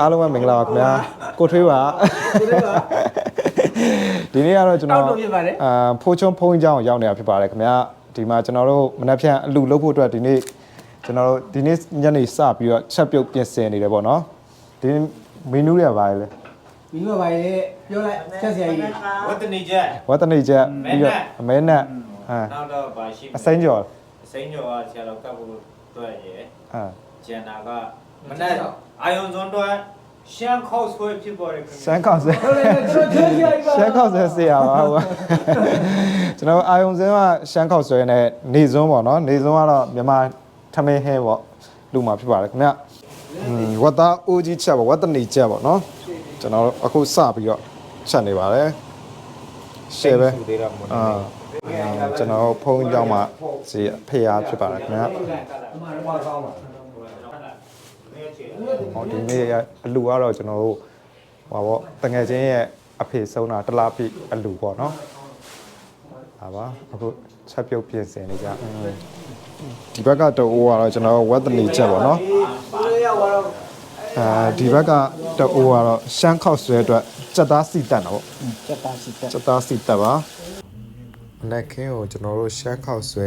အားလုံးပဲမင်္ဂလာပါခင်ဗျာကိုထွေးပါကိုထွေးပါဒီနေ့ကတော့ကျွန်တော်အာဖိုးချုံဖုံးချောင်းရောက်နေတာဖြစ်ပါတယ်ခင်ဗျာဒီမှာကျွန်တော်တို့မနက်ဖြန်အလူလုပ်ဖို့အတွက်ဒီနေ့ကျွန်တော်တို့ဒီနေ့ညနေစပြီးတော့ချက်ပြုတ်ပြင်ဆင်နေတယ်ပေါ့နော်ဒီမင်းနူးတွေကဘာလဲမင်းကဘာလဲပြောလိုက်ချက်စရာကြီးဝတ္တနေချက်ဝတ္တနေချက်ပြီးတော့အမဲနဲ့ဟာနောက်တော့ဘာရှိအစိမ့်ကျော်အစိမ့်ကျော်ကဆရာတော်ကတ်ဖို့တွေ့ရယ်ဟာဂျန်နာက မနေ့အာယုံစွန်တော့ရှမ်းခောက်ဆွဲဖြစ်ပေါ်တယ်ခင်ရှမ်းကောက်စဲဟုတ်တယ်ကျွန်တော်ချက်စရာကြီးပါရှမ်းခောက်ဆွဲဆရာပါဟိုကျွန်တော်အာယုံစင်းကရှမ်းခောက်ဆွဲနဲ့နေစွန်းပေါ့နော်နေစွန်းကတော့မြန်မာထမင်းဟဲပေါ့လူမှာဖြစ်ပါတယ်ခင်ဗျอืมဝတ်သားအိုးကြီးချက်ပေါ့ဝတ်တနေချက်ပေါ့နော်ကျွန်တော်အခုစပြီးတော့ချက်နေပါတယ်ရှယ်ပဲသူသေးတော့မအာကျွန်တော်ဖုန်းကြောင်းမှာစီဖေးရဖြစ်ပါတယ်ခင်ဗျာ ဟောဒီနေ့အလူကတော့ကျွန်တော်တို့ဟောပေါ့တငယ်ချင်းရဲ့အဖေဆုံးတာတစ်လားပြည့်အလူပေါ့နော်ဟာပါအခုချက်ပြုတ်ပြင်ဆင်နေကြอืมဒီဘက်ကတိုးကတော့ကျွန်တော်ဝတ်တနေချက်ပေါ့နော်အဲဒီဘက်ကတိုးကတော့ရှမ်းခောက်ဆွဲအတွက်စက်သားစီတက်တာပေါ့ချက်တာစစ်တက်စက်သားစီတက်ပါမနက်ခင်းကိုကျွန်တော်တို့ရှမ်းခောက်ဆွဲ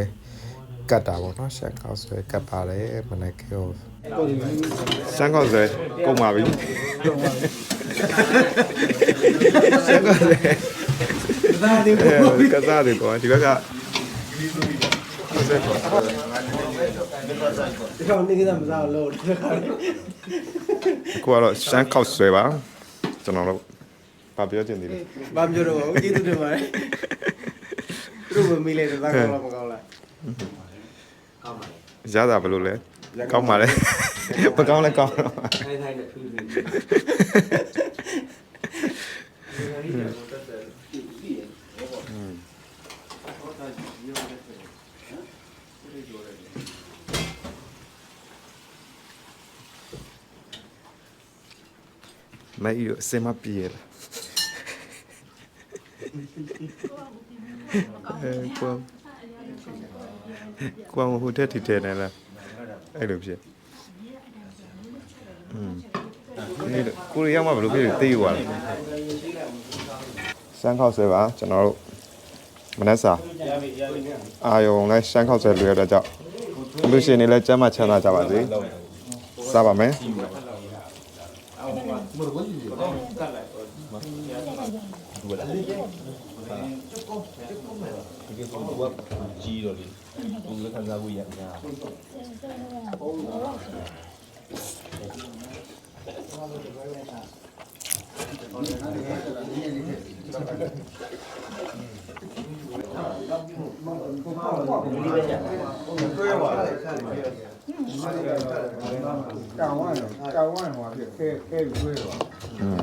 ကတ်တာပေါ့နော်ရှမ်းခောက်ဆွဲကတ်ပါတယ်မနက်ခင်းကို ရှမ်းခောက်ဆွဲကုန်ပါပြီရှမ်းခောက်ဆွဲဒါဒီအဲကစားတယ်ကွာဒီဘက်ကဒီကောင်နေကစားမစားလို့ဒီခါလေးအခုကတော့ရှမ်းခောက်ဆွဲပါကျွန်တော်တို့ဘာပြောချင်သေးလဲဘာပြောတော့ဘူးကျေးဇူးတင်ပါတယ်သူတို့မမေးလိုက်တော့ကောင်းလားမကောင်းလားရတာဘယ်လိုလဲ ကောင်းပါလေမကောင်းလဲကောင်းတော့ထိုင်ထိုင်နဲ့ထူးထူးမအီတို့အစင်မပြေးလားအဲကွာကွာမဟုတ်တဲ့တီတဲနေလား အဲ့လိုဖြစ်อืมဒီကိုရီးယားမှာဘယ်လိုဖြစ်လဲတေးရွာလားစမ်းခောက်ဆွဲပါကျွန်တော်တို့မနက်စာအာယုံလဲရှမ်းခောက်ဆွဲလွယ်တဲ့ကြောင့်လူရှင်တွေလည်းကျမ်းမချမ်းသာကြပါစေစားပါမယ်ကြီးတော့လေဘုရားခံစားမှုရများကောင်းဝမ်း တော့ကောင်းဝမ်းဟောဖြစ်ခဲခဲပြီးွေးတော့อืมဒါ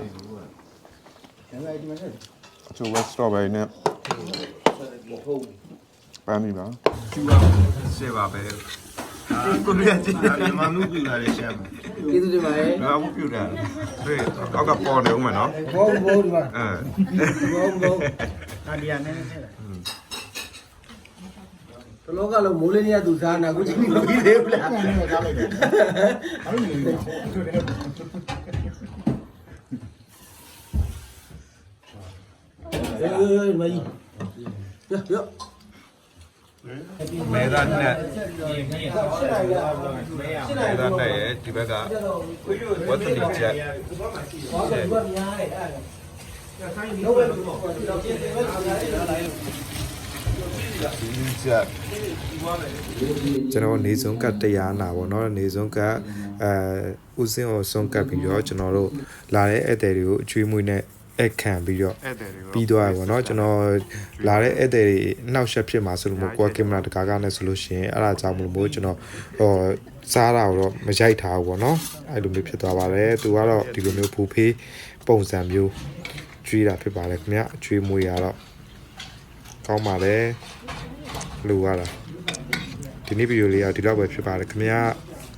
ပေမဲ့ဒီမှာဆက်အချိုးပဲ strawberry နဲ့ပန်းပြီပါရှေ့ပါပဲ ကိုရီးယားကြီးမနုပြလာတဲ့ရှမ်းကျေးဇူးတင်ပါတယ်ဘာဘူးပြတာဟေးအောက်ကပေါ်နေဦးမယ်နော်ဘောဘောဒီမှာအဲဘောဘောဒါဒီရနေနေတယ်တလောကလုံးမိုးလေးနေရသူစားနာကိုချင်းလို့ပြီးသေးဘူးလားကြားလိုက်တယ်အေးမကြီးရရ မဲသားနဲ့မဲသားနဲ့ရဲ့ဒီဘက်ကဝတ်တလီချက်ဘာလို့ဘာများလဲအဲ့ဒါဆိုင်လို့ပဲတော့တော့ပြင်တယ်ပဲဒီချက်ကျွန်တော်နေဆုံးကတ်တရားနာပေါ့နော်နေဆုံးကတ်အဲဦးစင်းကိုဆုံးကတ်ပြီးတော့ကျွန်တော်တို့လာတဲ့ဧည့်သည်တွေကိုအကျွေးမွေးနဲ့ အခခံပြီးတော့ပြီးသွားရပါတော့ကျွန်တော်လာတဲ့ဧည့်သည်တွေနှောက်ယှက်ဖြစ်မှာဆိုလို့မို့ကိုယ်ကင်မရာတကားကားနဲ့ဆိုလို့ရှိရင်အဲ့ဒါကြောင့်မလို့မို့ကျွန်တော်ဟောစားတာတော့မရိုက်ထားဘူးပေါ့နော်အဲ့လိုမျိုးဖြစ်သွားပါတယ်သူကတော့ဒီလိုမျိုးဖူဖေးပုံစံမျိုးကျွေးတာဖြစ်ပါတယ်ခင်ဗျအကျွေးမွေးရတော့ကောင်းပါတယ်လူရတာဒီနေ့ဗီဒီယိုလေးကဒီလောက်ပဲဖြစ်ပါတယ်ခင်ဗျ